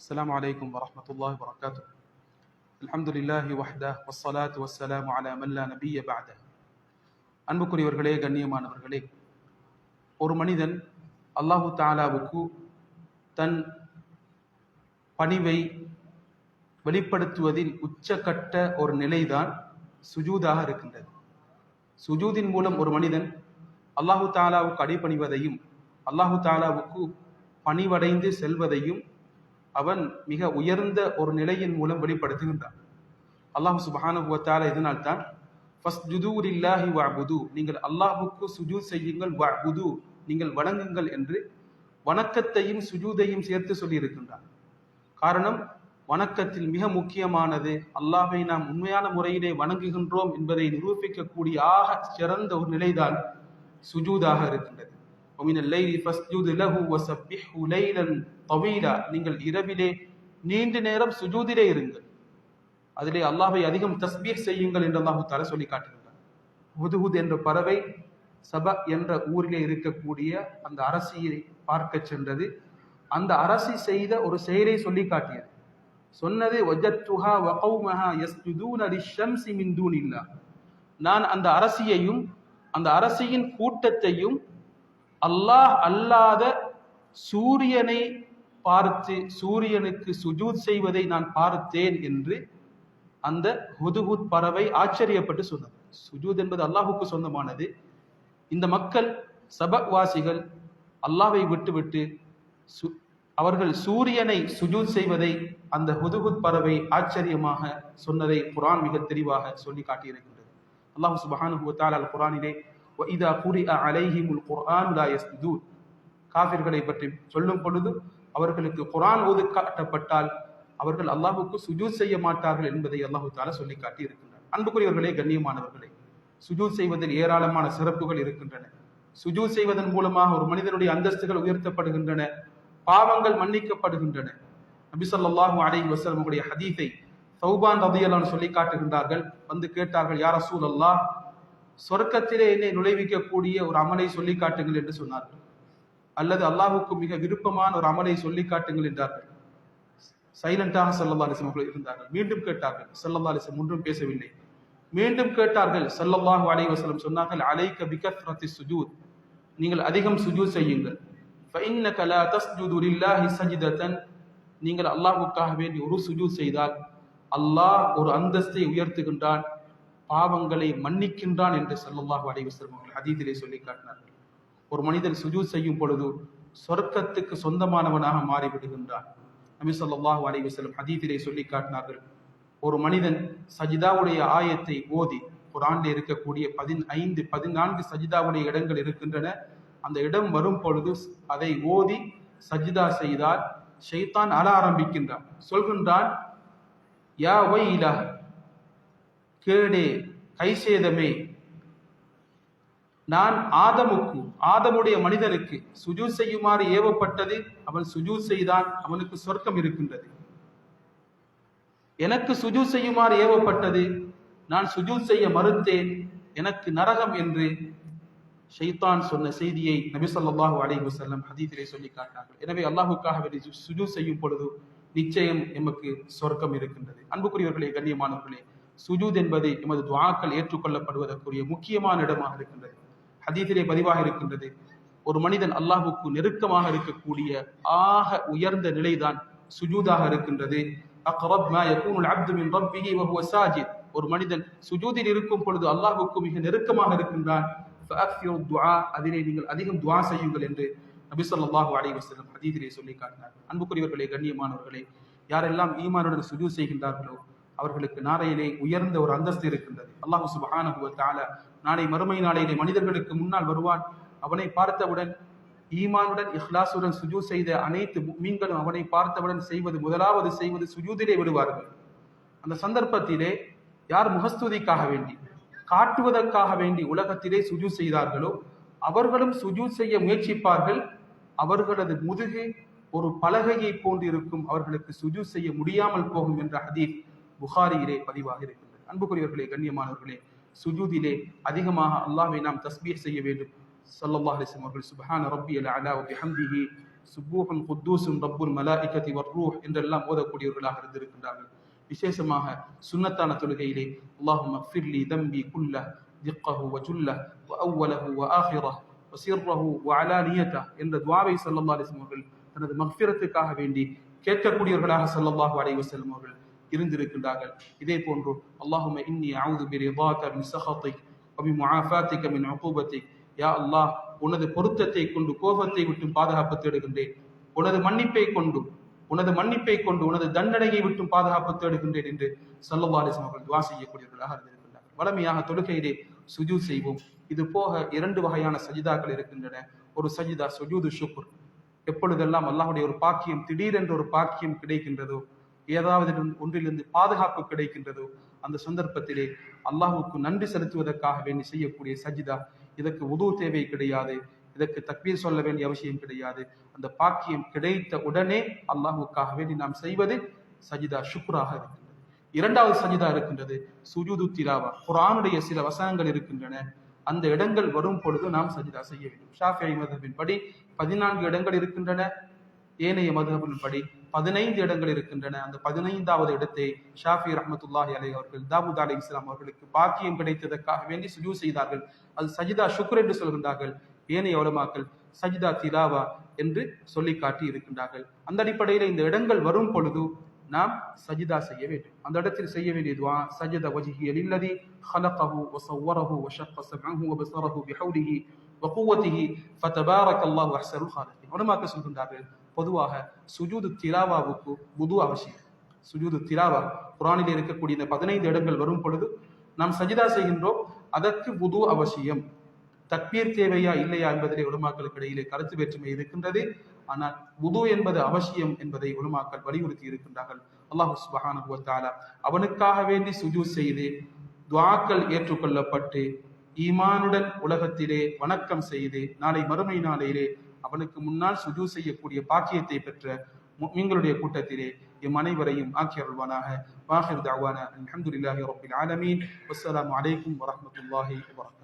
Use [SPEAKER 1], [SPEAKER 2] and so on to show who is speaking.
[SPEAKER 1] السلام عليكم ورحمة الله وبركاته الحمد لله وحده والصلاة والسلام على من لا نبي بعده அன்புக்குரியவர்களே கண்ணியமானவர்களே ஒரு மனிதன் அல்லாஹு தாலாவுக்கு தன் பணிவை வெளிப்படுத்துவதில் உச்சக்கட்ட ஒரு நிலைதான் சுஜூதாக இருக்கின்றது சுஜூதின் மூலம் ஒரு மனிதன் அல்லாஹு தாலாவுக்கு அடிபணிவதையும் அல்லாஹு தாலாவுக்கு பணிவடைந்து செல்வதையும் அவன் மிக உயர்ந்த ஒரு நிலையின் மூலம் வெளிப்படுத்துகின்றான். அல்லாஹ் சுபஹானுவத்தால இதனால் தான் ஃபஸ்ஜுதூரில்லாஹி வஅபுது. நீங்கள் அல்லாஹுக்கு சுஜூத் செய்யுங்கள் வஅபுது. நீங்கள் வணங்குங்கள் என்று வணக்கத்தையும் சுஜூதையும் சேர்த்து சொல்லியிருக்கின்றான். காரணம் வணக்கத்தில் மிக முக்கியமானது அல்லாஹை நாம் உண்மையான முறையிலே வணங்குகின்றோம் என்பதை நிரூபிக்கக்கூடிய ஆக சிறந்த ஒரு நிலைதான் சுஜூதாக இருக்கின்றது. நீங்கள் இரவிலே நீண்ட நேரம் சுஜூதிலே இருங்கள். அதிலே அல்லாஹை அதிகம் தஸ்பீர் செய்யுங்கள் என்று அல்லாஹு தால சொல்லி காட்டுகிறார் ஹுதுஹுத் என்ற பறவை சப என்ற ஊரிலே இருக்கக்கூடிய அந்த அரசியை பார்க்க சென்றது. அந்த அரசி செய்த ஒரு செயலை சொல்லி காட்டியது. சொன்னது ஒஜத்துஹா வகௌமஹா யஸ்ஜுதூன லிஷம்சி மின் தூனில்லா நான் அந்த அரசியையும் அந்த அரசியின் கூட்டத்தையும் அல்லாஹ் அல்லாத சூரியனை பார்த்து சூரியனுக்கு சுஜூத் செய்வதை நான் பார்த்தேன் என்று அந்த ஹுதுஹுத் பறவை ஆச்சரியப்பட்டு சொன்னது. சுஜூத் என்பது அல்லாஹுக்கு சொந்தமானது. இந்த மக்கள் சபவாசிகள் அல்லாஹை விட்டுவிட்டு சு அவர்கள் சூரியனை சுஜூத் செய்வதை அந்த ஹுதுஹுத் பறவை ஆச்சரியமாக சொன்னதை குரான் மிக தெளிவாக சொல்லி காட்டியிருக்கின்றது அல்லாஹு சுபஹானு குரானிலே இதா குரி அலைஹிமுல் குர்ஆன் லா யஸ்துதூன் காஃபிர்களை பற்றி சொல்லும் பொழுது அவர்களுக்கு குரான் ஓது காட்டப்பட்டால் அவர்கள் அல்லாஹுக்கு சுஜூத் செய்ய மாட்டார்கள் என்பதை அல்லாஹு தாலா சொல்லி காட்டி இருக்கின்றார் அன்புக்குரியவர்களே கண்ணியமானவர்களே சுஜூத் செய்வதில் ஏராளமான சிறப்புகள் இருக்கின்றன. சுஜூத் செய்வதன் மூலமாக ஒரு மனிதனுடைய அந்தஸ்துகள் உயர்த்தப்படுகின்றன பாவங்கள் மன்னிக்கப்படுகின்றன. நபிசல்லாஹூ அலை வசலமுடைய ஹதீஃபை சௌபான் ரதியலான் சொல்லி காட்டுகின்றார்கள் வந்து கேட்டார்கள் யார் அசூல் அல்லாஹ் சொர்க்கத்திலே என்னை நுழைவிக்கக்கூடிய ஒரு அமலை சொல்லி காட்டுங்கள் என்று சொன்னார்கள். அல்லது அல்லாஹுக்கு மிக விருப்பமான ஒரு அமலை சொல்லி காட்டுங்கள் என்றார்கள். சைலண்டாக சல்லல்லா அவர்கள் இருந்தார்கள். மீண்டும் கேட்டார்கள். சல்லல்லா ஒன்றும் பேசவில்லை. மீண்டும் கேட்டார்கள். சல்லல்லாஹு அலை சொன்னார்கள் அலை கபிகத்ரத்தி சுஜூத். நீங்கள் அதிகம் சுஜூத் செய்யுங்கள். நீங்கள் அல்லாஹுக்காக வேண்டி ஒரு சுஜூத் செய்தால் அல்லாஹ் ஒரு அந்தஸ்தை உயர்த்துகின்றான். பாவங்களை மன்னிக்கின்றான் என்று சல்லல்லாஹு அலைஹி அவர்கள் அதீதிலே சொல்லி காட்டினார்கள். ஒரு மனிதன் சுஜூத் செய்யும் பொழுது சொர்க்கத்துக்கு சொந்தமானவனாக மாறிவிடுகின்றான். நபி சொல்லாஹு அலைஹி வஸல்லம் ஹதீஸிலே சொல்லி காட்டினார்கள். ஒரு மனிதன் சஜிதாவுடைய ஆயத்தை ஓதி குரான்ல இருக்கக்கூடிய பதினைந்து பதினான்கு சஜிதாவுடைய இடங்கள் இருக்கின்றன. அந்த இடம் வரும் பொழுது அதை ஓதி சஜிதா செய்தால் ஷைத்தான் அழ ஆரம்பிக்கின்றான். சொல்கின்றான் யா வைலா கேடே கைசேதமே நான் ஆதமுக்கு ஆதமுடைய மனிதனுக்கு சுஜூ செய்யுமாறு ஏவப்பட்டது அவன் சுஜூ செய்தான் அவனுக்கு சொர்க்கம் இருக்கின்றது. எனக்கு சுஜூ செய்யுமாறு ஏவப்பட்டது நான் சுஜூ செய்ய மறுத்தேன் எனக்கு நரகம் என்று ஷைத்தான் சொன்ன செய்தியை நபி ஸல்லல்லாஹு அலைஹி வஸல்லம் ஹதீஸிலே சொல்லி காட்டினார்கள். எனவே அல்லாஹுக்காக வேண்டி சுஜூ செய்யும் பொழுது நிச்சயம் எமக்கு சொர்க்கம் இருக்கின்றது. அன்புக்குரியவர்களே கண்ணியமானவர்களே சுஜூத் என்பது எமது துவாக்கள் ஏற்றுக்கொள்ளப்படுவதற்குரிய முக்கியமான இடமாக இருக்கின்றது. ஹதீஸிலே பதிவாக இருக்கின்றது ஒரு மனிதன் அல்லாஹுக்கு நெருக்கமாக இருக்கக்கூடிய ஆக உயர்ந்த நிலைதான் சுஜூதாக இருக்கின்றது. ஒரு மனிதன் சுஜூதில் இருக்கும் பொழுது அல்லாஹுக்கு மிக நெருக்கமாக இருக்கின்றான். அதிலே நீங்கள் அதிகம் துவா செய்யுங்கள் என்று நபி ஸல்லல்லாஹு அலைஹி வஸல்லம் ஹதீஸிலே சொல்லி காட்டினார். அன்புக்குரியவர்களே கண்ணியமானவர்களே யாரெல்லாம் ஈமானுடன் சுஜூ செய்கின்றார்களோ அவர்களுக்கு நாளையிலே உயர்ந்த ஒரு அந்தஸ்து இருக்கின்றது. அல்லாஹு சுபஹானஹு வ நாளை மறுமை நாளையிலே மனிதர்களுக்கு முன்னால் வருவான். அவனை பார்த்தவுடன் ஈமானுடன் இஹ்லாசுடன் சுஜூ செய்த அனைத்து மீன்களும் அவனை பார்த்தவுடன் செய்வது முதலாவது செய்வது சுஜூதிலே விடுவார்கள். அந்த சந்தர்ப்பத்திலே யார் முகஸ்துதிக்காக வேண்டி காட்டுவதற்காக வேண்டி உலகத்திலே சுஜூ செய்தார்களோ அவர்களும் சுஜூ செய்ய முயற்சிப்பார்கள். அவர்களது முதுகு ஒரு பலகையை போன்றிருக்கும். அவர்களுக்கு சுஜூ செய்ய முடியாமல் போகும் என்ற ஹதீப் புகாரியிலே பதிவாக இருக்கின்றது அன்புக்குரியவர்களே கண்ணியமானவர்களே சுஜூதிலே அதிகமாக அல்லாஹ்வை நாம் தஸ்பீஹ் செய்ய வேண்டும் ஸல்லல்லாஹு அலைஹி வஸல்லம் அவர்கள் சுப்ஹான ரப்பியல் அலா வ பிஹம்திஹி சுப்பூஹன் குத்தூசும் ரப்புல் மலாஇகதி வர்ரூஹ் என்றெல்லாம் ஓதக்கூடியவர்களாக இருந்திருக்கின்றார்கள் விசேஷமாக சுன்னத்தான தொழுகையிலே அல்லாஹும் மக்ஃபிர்லி தம்பி குல்ல திக்கஹு வஜுல்ல வஅவ்வலஹு வஆஹிரஹ் வசிர்ரஹு வஅலானியதஹ் என்ற துஆவை ஸல்லல்லாஹு அலைஹி வஸல்லம் அவர்கள் தனது மக்ஃபிரத்துக்காக வேண்டி கேட்கக்கூடியவர்களாக ஸல்லல்லாஹு அலைஹி வஸல்லம் அவர்கள் இருந்திருக்கின்றார்கள். இதே போன்று அல்லாஹும இன்னி அவுது பிரி மின் சஹத்தை அபி முஆஃபாத்திக யா அல்லாஹ் உனது பொருத்தத்தை கொண்டு கோபத்தை விட்டும் பாதுகாப்பு தேடுகின்றேன். உனது மன்னிப்பை கொண்டு உனது மன்னிப்பை கொண்டு உனது தண்டனையை விட்டும் பாதுகாப்பு தேடுகின்றேன் என்று சல்லல்லா அலிஸ்லாம் அவர்கள் துவா செய்யக்கூடியவர்களாக இருந்திருக்கின்றார்கள் வளமையாக தொழுகையிலே சுஜூ செய்வோம். இது போக இரண்டு வகையான சஜிதாக்கள் இருக்கின்றன. ஒரு சஜிதா சுஜூது ஷுக்குர் எப்பொழுதெல்லாம் அல்லாஹுடைய ஒரு பாக்கியம் திடீரென்று ஒரு பாக்கியம் கிடைக்கின்றதோ ஏதாவது ஒன்றிலிருந்து பாதுகாப்பு கிடைக்கின்றதோ அந்த சந்தர்ப்பத்திலே அல்லாஹுக்கு நன்றி செலுத்துவதற்காக வேண்டி செய்யக்கூடிய சஜிதா. இதற்கு உதவு தேவை கிடையாது. இதற்கு தக்பீர் சொல்ல வேண்டிய அவசியம் கிடையாது. அந்த பாக்கியம் கிடைத்த உடனே அல்லாஹுக்காக வேண்டி நாம் செய்வது சஜிதா சுக்ராக இருக்கின்றது. இரண்டாவது சஜிதா இருக்கின்றது சுஜூது திராவா குரானுடைய சில வசனங்கள் இருக்கின்றன. அந்த இடங்கள் வரும் பொழுது நாம் சஜிதா செய்ய வேண்டும். ஷாஃபி மதபின் படி பதினான்கு இடங்கள் இருக்கின்றன. ஏனைய மதுஹபின் படி பதினைந்து இடங்கள் இருக்கின்றன. அந்த பதினைந்தாவது இடத்தை ஷாஃபி ரஹமத்துல்லாஹி அலை அவர்கள் தாவூத் அலி இஸ்லாம் அவர்களுக்கு பாக்கியம் கிடைத்ததற்காக வேண்டி சுஜூ செய்தார்கள். அது சஜிதா சுக்ர் என்று சொல்கின்றார்கள். ஏனைய உலமாக்கள் சஜிதா திலாவா என்று சொல்லி காட்டி இருக்கின்றார்கள். அந்த அடிப்படையில் இந்த இடங்கள் வரும் பொழுது நாம் சஜிதா செய்ய வேண்டும். அந்த இடத்தில் செய்ய வேண்டியதுவா சஜித வஜிஹி எல்லதி ஹலகஹு வசவரஹு வஷக்க சமஹு வபசரஹு பிஹௌலிஹி வகுவத்திஹி ஃபதபாரக் அல்லாஹ் வஹ்சருல் ஹாலிகின் உலமாக்கள் சொல்கின்றார்கள் பொதுவாக சுஜூது திலாவாவுக்கு புது அவசியம். சுஜூது திலாவா குரானில் இருக்கக்கூடிய இந்த பதினைந்து இடங்கள் வரும் பொழுது நாம் சஜிதா செய்கின்றோம் அதற்கு புது அவசியம். தக்பீர் தேவையா இல்லையா என்பதிலே உலமாக்களுக்கு இடையிலே கருத்து வேற்றுமை இருக்கின்றது. ஆனால் புது என்பது அவசியம் என்பதை உலமாக்கள் வலியுறுத்தி இருக்கின்றார்கள். அல்லாஹு சுபஹானஹு தஆலா அவனுக்காக வேண்டி சுஜூ செய்து துவாக்கள் ஏற்றுக்கொள்ளப்பட்டு ஈமானுடன் உலகத்திலே வணக்கம் செய்து நாளை மறுமை நாளையிலே அவனுக்கு முன்னால் சுஜூ செய்யக்கூடிய பாக்கியத்தை பெற்ற முக்மீன்களுடைய கூட்டத்திலே எம் அனைவரையும் ஆக்கி அருள்வானாக வாஹிர் தாவான அல்ஹம்துலில்லாஹி ரப்பில் ஆலமீன் வஸ்ஸலாமு அலைக்கும் வரஹ்மத்துல்லாஹி வபரகாத்துஹு